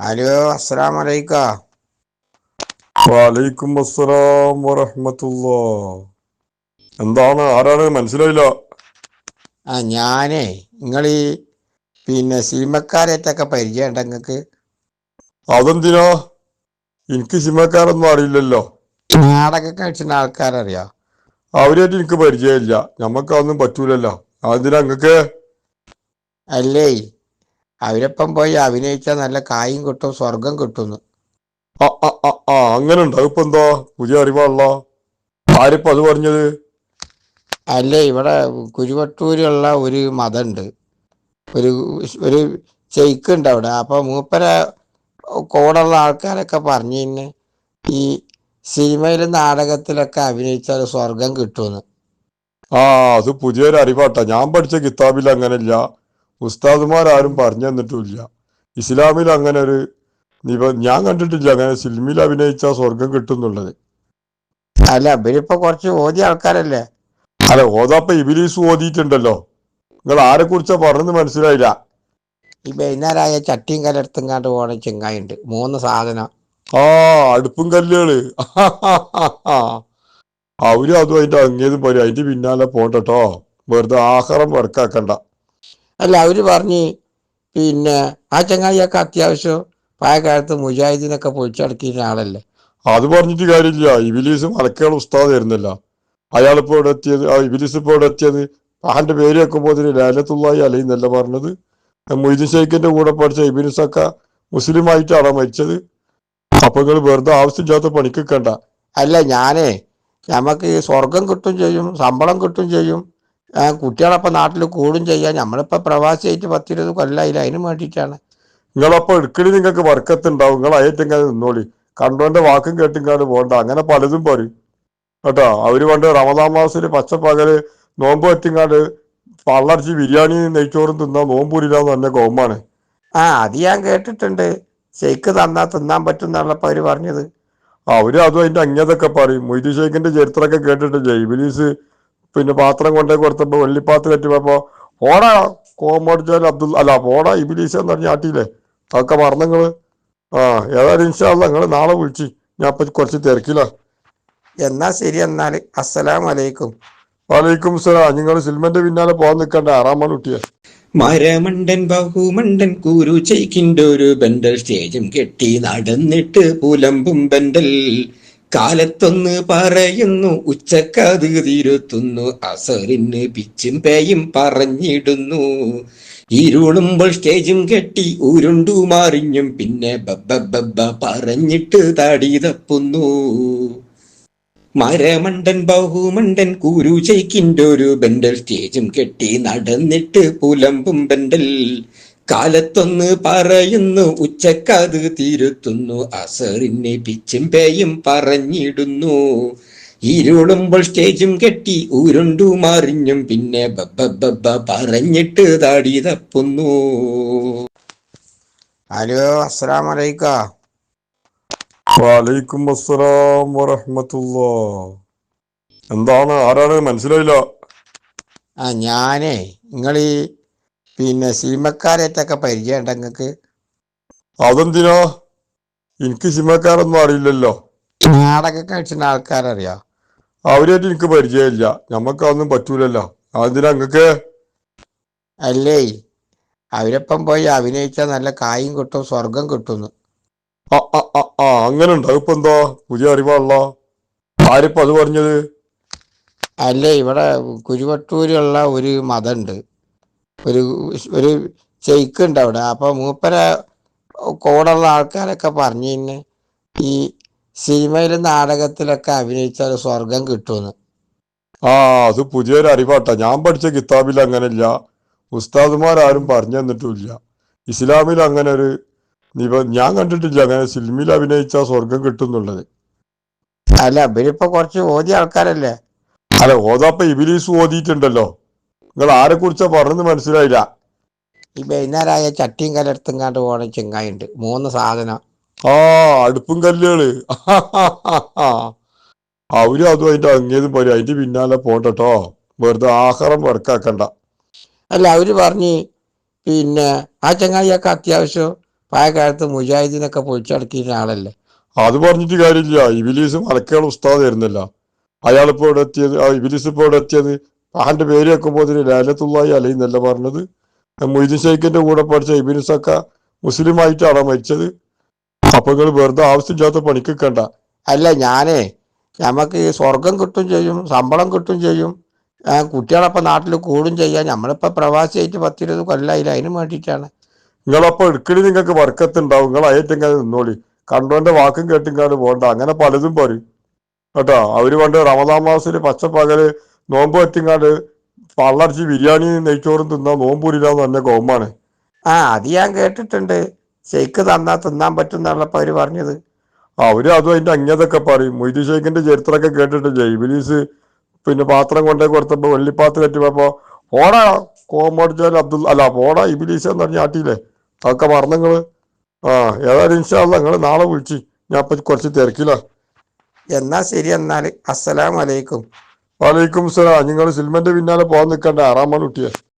Hello അസ്സലാം വലൈക്ക വാലൈക്കും അസ്സലാം വറഹ്മത്തുള്ളാ. എന്താണ്? ആരാണ്? മനസ്സിലായില്ല. ആ ഞാനേ നിങ്ങൾ ഈ പിന്നെ സിനിമക്കാരേറ്റൊക്കെ പരിചയമുണ്ട് നിങ്ങൾക്ക്? അതെന്തിനാ? എനിക്ക് സിനിമക്കാരൊന്നും അറിയില്ലല്ലോ. നാടകം കളിച്ചിരുന്ന ആൾക്കാരറിയാ? അവരായിട്ട് എനിക്ക് പരിചയമില്ല. ഞമ്മക്ക് അതൊന്നും പറ്റൂലല്ലോ. അതെന്തിനാ നിങ്ങക്ക് അല്ലേ? അവരൊപ്പം പോയി അഭിനയിച്ചാൽ നല്ല കായും കിട്ടും സ്വർഗം കിട്ടുന്നു. അങ്ങനെ എന്താ പുതിയ അറിവാണല്ലോ. ആരിപ്പോ അത് പറഞ്ഞത്? അല്ല ഇവിടെ കുരുവട്ടൂരുള്ള ഒരു മതമുണ്ട് ഒരു ഒരു ചെയ്ക്കുണ്ട് അവിടെ. അപ്പൊ മൂപ്പര കൂടെയുള്ള ആൾക്കാരൊക്കെ പറഞ്ഞു തന്നെ ഈ സിനിമയിലും നാടകത്തിലൊക്കെ അഭിനയിച്ചാൽ സ്വർഗം കിട്ടുമെന്ന് ആ അത് പുതിയൊരു അറിവാട്ടാ ഞാൻ പഠിച്ച കിതാബിൽ അങ്ങനെയില്ല ഉസ്താദുമാരാരും പറഞ്ഞു തന്നിട്ടുമില്ല. ഇസ്ലാമിൽ അങ്ങനെ ഒരു നിബ ഞാൻ കണ്ടിട്ടില്ല അങ്ങനെ സിനിമയിൽ അഭിനയിച്ച സ്വർഗം കിട്ടുന്നുള്ളത്. അല്ല ഇവരിപ്പോ കുറച്ച് ഓതിയ ആൾക്കാരല്ലേ? അല്ല ഓതാപ്പ ഇബിലീസ് ഓതിയിട്ടുണ്ടല്ലോ. നിങ്ങൾ ആരെ കുറിച്ചാ പറഞ്ഞത് മനസ്സിലായില്ല. ഈ വൈകുന്നേരമായ ചട്ടിയും കല്ലെടുത്തും കണ്ട് പോണ ചെങ്ങായുണ്ട്. മൂന്ന് സാധനം. ആ അടുപ്പും കല്ലുകൾ. അവരും അതും അതിന്റെ അങ്ങേതും പറയും അതിന്റെ പിന്നാലെ പോണ്ടട്ടോ. വെറുതെ ആഹാരം വർക്കാക്കണ്ട അല്ല അവർ പറഞ്ഞ് പിന്നെ ആ ചങ്ങായിയൊക്കെ അത്യാവശ്യം പഴയകാലത്ത് മുജാഹിദീനൊക്കെ പൊളിച്ചടക്കിയിരുന്ന ആളല്ലേ? അത് പറഞ്ഞിട്ട് കാര്യമില്ല. ഇബിലീസ് മലക്കേൾ ഉസ്താദ് ആയിരുന്നല്ല. അയാളിപ്പോ ഇവിടെ എത്തിയത് ആ ഇബിലീസ് ഇപ്പോ ഇവിടെ എത്തിയത് അഹന്റെ പേര് വെക്കുമ്പോൾ ലാലത്തുള്ളായി അലയെന്നല്ല പറഞ്ഞത്. മൊയ്തീൻ ഷെയ്ഖിന്റെ കൂടെ പഠിച്ച ഇബിലിസൊക്കെ മുസ്ലിം ആയിട്ടാണ് മരിച്ചത്. അപ്പൊ നിങ്ങൾ വെറുതെ ആവശ്യമില്ലാത്ത കണ്ട. അല്ല ഞാനേ നമുക്ക് സ്വർഗം കിട്ടും ചെയ്യും ശമ്പളം കിട്ടും ചെയ്യും. കുട്ടികളപ്പം നാട്ടിൽ കൂടും ചെയ്യാം. പ്രവാസി പ്രവാസിയായിട്ട് പത്തിരുപത് കൊല്ലായില്ല? അതിന് വേണ്ടിയിട്ടാണ്. നിങ്ങളപ്പോൾ എടുക്കണി നിങ്ങൾക്ക് വർക്കത്തുണ്ടാവും. നിങ്ങൾ അയറ്റെങ്ങനെ നിന്നോളി. കണ്ടോന്റെ വാക്കും കേട്ടിങ്ങാണ്ട് പോകണ്ട അങ്ങനെ പലതും പറയും കേട്ടോ? അവർ പണ്ട് റമദാൻ മാസത്തിൽ പച്ചപ്പകൽ നോമ്പ് പറ്റിങ്ങാണ്ട് പള്ളടിച്ച് ബിരിയാണി നെയ്ച്ചോറും തിന്നാ നോമ്പൂരില്ലാന്ന് തന്നെ കോമാണ് ആ അത് ഞാൻ കേട്ടിട്ടുണ്ട്. ഷെയ്ക്ക് തന്നാ തിന്നാൻ പറ്റും എന്നുള്ളപ്പോൾ അവർ പറഞ്ഞത്. അവർ അതും അതിന്റെ അങ്ങേതൊക്കെ പറയും. മൊയ്തു ഷെയ്ഖിന്റെ ചരിത്രമൊക്കെ കേട്ടിട്ട് ഇബിലീസ് പിന്നെ പാത്രം കൊണ്ടേ കൊടുത്തപ്പോ വെള്ളിപ്പാത്ത് കറ്റുമ്പോ ഓടാ കോമോടിച്ചാൽ അബ്ദുൽ അല്ല ഓടാ ഇബിലീസ് എന്ന് പറഞ്ഞ ആട്ടിയില്ലേ? അതൊക്കെ മറന്നങ്ങൾ ആ ഏതായാലും ഇൻഷാല്ല നിങ്ങൾ നാളെ വിളിച്ച്. ഞാൻ ഇപ്പൊ കുറച്ച് തിരക്കില്ല എന്നാ ശരി എന്നാൽ അസ്സലാം വലൈക്കും വലൈക്കും സലാം നിങ്ങൾ സിൽമന്റെ പിന്നാലെ പോകാൻ നിൽക്കണ്ട. ആറാമാണ് കുട്ടിയെ. മരമണ്ടൻ ബഹുമണ്ടൻ കുരു ചെയ്ക്കിന്റെ ഒരു ബണ്ടൽ സ്റ്റേജും കെട്ടി നടന്നിട്ട് പുലമ്പും ബണ്ടൽ കാലത്തൊന്ന് പറയുന്നു ഉച്ചക്കത് തിരുത്തുന്നു അസറിന് പിച്ചും പേയും പറഞ്ഞിടുന്നു. ഇരുളുമ്പോൾ സ്റ്റേജും കെട്ടി ഉരുണ്ടു മാറിഞ്ഞും പിന്നെ ബബ്ബ ബബ്ബ പറഞ്ഞിട്ട് തടി തപ്പുന്നു. മരമണ്ടൻ ബഹുമണ്ടൻ കുരു ചെയ്ക്കിന്റെ ഒരു ബെൻഡൽ സ്റ്റേജും കെട്ടി നടന്നിട്ട് പുലമ്പും ബണ്ടൽ കാലത്തൊന്ന് പറയുന്നു ഉച്ചക്കത് തിരുത്തുന്നു. അസറിനെ പിച്ചും പേയും പറഞ്ഞിടുന്നു. ഇരുളുമ്പോൾ സ്റ്റേജും കെട്ടി ഉരുണ്ടു മാറിഞ്ഞും പിന്നെ ബബ്ബ ബബ്ബ പറഞ്ഞിട്ട് താടി തപ്പുന്നു. ഹലോ അസ്സലാം വലൈക്ക വലൈക്കും അസ്സലാം വറഹ്മത്തുള്ളാ. എന്താണ്? ആരാണ്? മനസ്സിലായില്ല. ആ ഞാനേ നിങ്ങൾ ഈ പിന്നെ സിനിമക്കാരായിട്ടൊക്കെ പരിചയമുണ്ട് നിങ്ങൾക്ക് അതെന്തിനോ? എനിക്ക് സിനിമക്കാരൊന്നും അറിയില്ലല്ലോ. നാടകം കഴിച്ചിരുന്ന ആൾക്കാരറിയാ? അവരായിട്ട് എനിക്ക് പരിചയമില്ല. ഞമ്മക്ക് അതൊന്നും പറ്റൂലല്ലോ. അതെന്തിനാ നിങ്ങക്ക് അല്ലേ? അവരൊപ്പം പോയി അഭിനയിച്ചാൽ നല്ല കായും കിട്ടും സ്വർഗം കിട്ടുന്നു. ആ ആ ആ ആ അങ്ങനെ ഉണ്ടോ ഇപ്പൊ എന്താ? പുതിയ അറിവാണല്ലോ. ആരിപ്പോ അത് പറഞ്ഞത്? അല്ലേ? ഇവിടെ കുരുവട്ടൂരുള്ള ഒരു മതമുണ്ട് ഒരു ഒരു ചെയ്ക്കുണ്ട് അവിടെ. അപ്പൊ മൂപ്പര കൂടെയുള്ള ആൾക്കാരൊക്കെ പറഞ്ഞു തന്നെ ഈ സിനിമയിലും നാടകത്തിലൊക്കെ അഭിനയിച്ചാൽ സ്വർഗം കിട്ടുമെന്ന്. ആ അത് പുതിയൊരു അറിവാട്ടാ. ഞാൻ പഠിച്ച കിതാബിൽ അങ്ങനെയില്ല. ഉസ്താദുമാരാരും പറഞ്ഞു തന്നിട്ടുമില്ല. ഇസ്ലാമിൽ അങ്ങനെ ഒരു നിബ ഞാൻ കണ്ടിട്ടില്ല അങ്ങനെ സിനിമയിൽ അഭിനയിച്ചാൽ സ്വർഗം കിട്ടുന്നുള്ളത് അല്ല ഇവരിപ്പോ കുറച്ച് ഓതിയ ആൾക്കാരല്ലേ? അല്ല ഓതാപ്പ ഇബിലീസ് ഓതിയിട്ടുണ്ടല്ലോ. നിങ്ങൾ ആരെ കുറിച്ചാ പറഞ്ഞത് മനസ്സിലായില്ല. ഈ വൈകുന്നേരമായ ചട്ടിയും കല്ലെടുത്തും കണ്ട് പോണ ചെങ്ങായിണ്ട്. മൂന്ന് സാധനം. ആ അടുപ്പും കല്ലുകൾ. അവരും അതും അതിന്റെ അങ്ങേത് പറയും അതിന്റെ പിന്നാലെ പോണ്ടട്ടോ. വെറുതെ ആഹാരം വർക്കാക്കണ്ട. അല്ല അവർ പറഞ്ഞ് പിന്നെ ആ ചങ്ങായിയൊക്കെ അത്യാവശ്യം പഴയ കാലത്ത് മുജാഹിദീനൊക്കെ പൊളിച്ചടക്കിയിരുന്ന ആളല്ലേ? അത് പറഞ്ഞിട്ട് കാര്യമില്ല. ഇബിലീസ് മലക്കുകൾ ഉസ്താദ് ആയിരുന്നല്ല. അയാളിപ്പോ ഇവിടെ എത്തിയത്? ആ ഇബിലീസ് ഇപ്പോ ഇവിടെ എത്തിയത്? ആന്റെ പേര് വെക്കുമ്പോൾ ഇതിന് ലാലത്തുള്ളായി അലൈന്നല്ല പറഞ്ഞത്. മൊയ്തീൻ ഷെയ്ഖിന്റെ കൂടെ പഠിച്ച ഇബിലിസൊക്കെ മുസ്ലിം ആയിട്ടാണ് മരിച്ചത്? അപ്പൊ നിങ്ങൾ വെറുതെ ആവശ്യമില്ലാത്ത പണിക്ക് കണ്ട അല്ല ഞാനേ നമുക്ക് സ്വർഗം കിട്ടും ചെയ്യും ശമ്പളം കിട്ടും ചെയ്യും. കുട്ടികളപ്പം നാട്ടിൽ കൂടും ചെയ്യാൻ നമ്മളിപ്പോൾ പ്രവാസിയായിട്ട് പത്തിരുപത് കൊല്ലായില്ല അതിന് വേണ്ടിയിട്ടാണ്. നിങ്ങളപ്പോ എടുക്കണി നിങ്ങൾക്ക് വർക്കത്തുണ്ടാവും. നിങ്ങൾ അയറ്റെങ്ങനെ നിന്നോളി. കണ്ടോന്റെ വാക്കും കേട്ടിങ്ങാണ്ട് പോകണ്ട അങ്ങനെ പലതും പറയും. കേട്ടോ? അവർ പണ്ട് റമദാൻ മാസത്തിൽ പച്ചപ്പകൽ നോമ്പ് വെറ്റിങ്ങാണ്ട് പള്ളർച്ചി ബിരിയാണി നെയ്ച്ചോറും തിന്നാ നോമ്പൂരില്ലാന്ന് തന്നെ കോമാണ്. ആ അത് ഞാൻ കേട്ടിട്ടുണ്ട്. ഷെയ്ക്ക് തന്നാൽ തിന്നാൻ പറ്റും എന്നുള്ളപ്പോൾ അവർ പറഞ്ഞത്. അവർ അതും അതിന്റെ അങ്ങേതൊക്കെ പറയും. മൊയ്തു ഷെയ്ഖിന്റെ ചരിത്രമൊക്കെ കേട്ടിട്ട് ജൈബിലീസ് പിന്നെ പാത്രം കൊണ്ടേ കൊടുത്തപ്പോ വെള്ളിപ്പാത്ത് കെട്ടിപ്പോ ഓടാ കോമോടിച്ചാൽ അബ്ദുൽ അല്ല ഓടാ ഇബിലീസ് എന്ന് പറഞ്ഞ ആട്ടിയില്ലേ? അതൊക്കെ മറന്നങ്ങൾ. ആ ഏതായാലും ഇൻഷാല്ല നിങ്ങൾ നാളെ വിളിച്ച്. ഞാൻ ഇപ്പൊ കുറച്ച് തിരക്കില്ല എന്നാൽ ശരി എന്നാൽ അസ്സലാം വലൈക്കും വാലൈക്കും സലാം. നിങ്ങൾ സിൽമന്റെ പിന്നാലെ പോകാൻ നിൽക്കണ്ട. ആറാമാണ് കുട്ടിയെ.